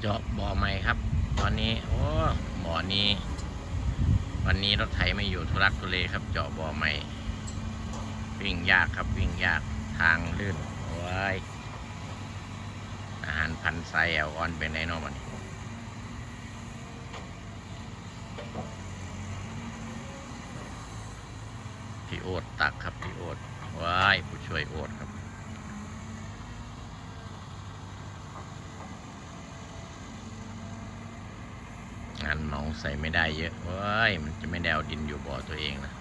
เจาะบ่อใหม่ครับ ตอนนี้โอ้บ่อนี้ วันนี้รถไถไม่อยู่ทุรักทุเลครับ เจาะบ่อใหม่ วิ่งยากครับวิ่งยากทางลื่นโอ้ยอาหารพันไซแอลออนเป็นไงนอกมันนี้พี่โอดตักครับพี่โอดว้ายผู้ช่วยโอดครับ งานเหมาใส่ไม่ได้เยอะเว้ยมันจะไม่ได้เอาดินอยู่บ่อตัวเองนะ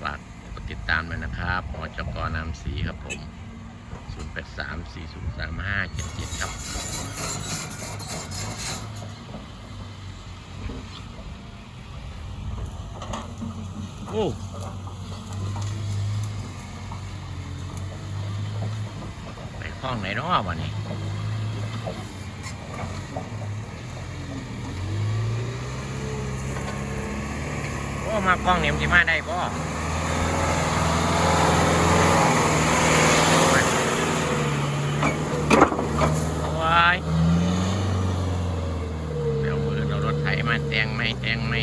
ฝากกดติดตามด้วยนะครับมจกนามสีครับผม 083 4035 77ครับ โอ้ ไปคล้องไหนนาะวันนี้โอ้มากล้องเนี่ยมันสิมาได้ป่วายเดี๋ยวมือเรารถไถมาแตงไหมแตงไหม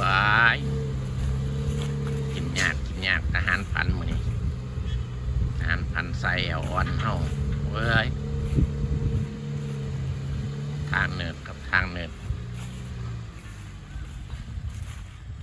ว้ายกินยากกินยากท หารพันมือนี้ทหารพันใส่ออ่อนเฮาเว้ย